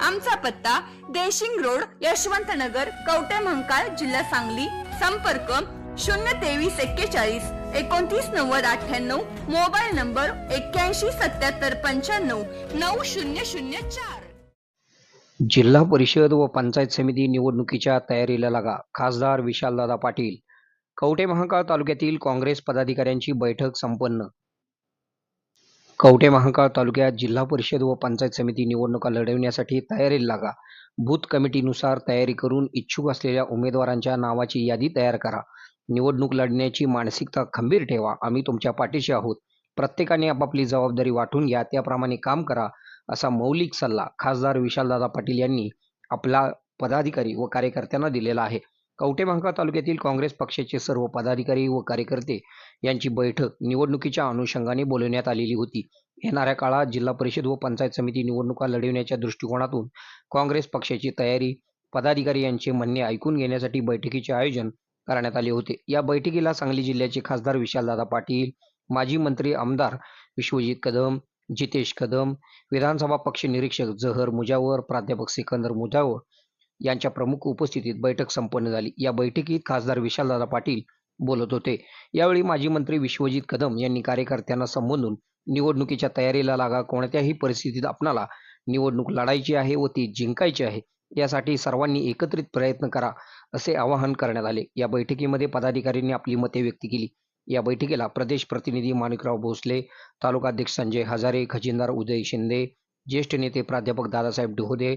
आमचा पत्ता देशिंग रोड यशवंत नगर कवटे महंकाळ जिल्हा सांगली. संपर्क शून्य तेवीस एक्केचाळीस एकोणतीस नव्वद अठ्ठ्याण्णव. मोबाईल नंबर एक्क्याऐंशी सत्याहत्तर पंच्याण्णव नऊ शून्य शून्य चार. जिल्हा परिषद व पंचायत समिती निवडणुकीच्या तयारीला लागा. खासदार विशालदादा पाटील. कवटे महाकाळ तालुक्यातील काँग्रेस पदाधिकाऱ्यांची बैठक संपन्न. कवठे महांकाळ तालुक्यात जिल्हा परिषद व पंचायत समिती निवडणुका लढवण्यासाठी तयारीला लागा. बूथ कमिटीनुसार तयारी करून इच्छुक असलेल्या उमेदवारांच्या नावाची यादी तयार करा. निवडणूक लढण्याची मानसिकता खंबीर ठेवा. आम्ही तुमच्या पाठीशी आहोत. प्रत्येकाने आपापली जबाबदारी वाटून घ्या. त्याप्रमाणे काम करा असा मौलिक सल्ला खासदार विशालदादा पाटील यांनी आपला पदाधिकारी व कार्यकर्त्यांना दिलेला आहे. कवठेभांका तालुक्यातील काँग्रेस पक्षाचे सर्व पदाधिकारी व कार्यकर्ते यांची बैठक निवडणुकीच्या अनुषंगाने बोलवण्यात आलेली होती. येणाऱ्या काळात जिल्हा परिषद व पंचायत समिती निवडणुका लढविण्याच्या दृष्टिकोनातून काँग्रेस पक्षाची तयारी पदाधिकारी यांचे म्हणणे ऐकून घेण्यासाठी बैठकीचे आयोजन करण्यात आले होते. या बैठकीला सांगली जिल्ह्याचे खासदार विशालदादा पाटील माजी मंत्री आमदार विश्वजित कदम जितेश कदम विधानसभा पक्ष निरीक्षक जहर मुजावर प्राध्यापक सिकंदर मुजावर यांच्या प्रमुख उपस्थितीत बैठक संपन्न झाली. या बैठकीत खासदार विशालदादा पाटील बोलत होते. यावेळी माजी मंत्री विश्वजित कदम यांनी कार्यकर्त्यांना संबोधून निवडणुकीच्या तयारीला लागा कोणत्याही परिस्थितीत आपणाला निवडणूक लढायची आहे व ती जिंकायची आहे यासाठी सर्वांनी एकत्रित प्रयत्न करा असे आवाहन करण्यात आले. या बैठकीमध्ये पदाधिकाऱ्यांनी आपली मते व्यक्त केली. या बैठकीला प्रदेश प्रतिनिधी माणिकराव भोसले तालुकाध्यक्ष संजय हजारे खजिनदार उदय शिंदे ज्येष्ठ नेते प्राध्यापक दादासाहेब डोहदे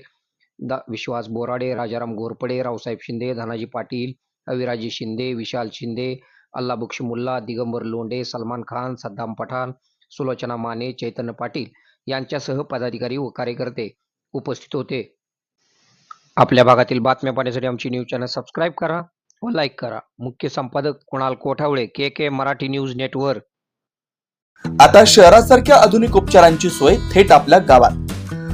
दा विश्वास बोराडे राजाराम घोरपडे रावसाहेब शिंदे धनाजी पाटील अविराजी शिंदे विशाल शिंदे अल्ला बक्ष मुल्ला दिगंबर लोंडे सलमान खान सद्दाम पठाण सुलोचना माने चैतन्य पाटील यांच्यासह पदाधिकारी व कार्यकर्ते उपस्थित होते. आपल्या भागातील बातम्या पाहण्यासाठी आमची न्यूज चॅनल सबस्क्राईब करा व लाईक करा. मुख्य संपादक Kunal Kothawale K K Marathi news network. आता शहरासारख्या आधुनिक उपचारांची सोय थेट आपल्या गावात.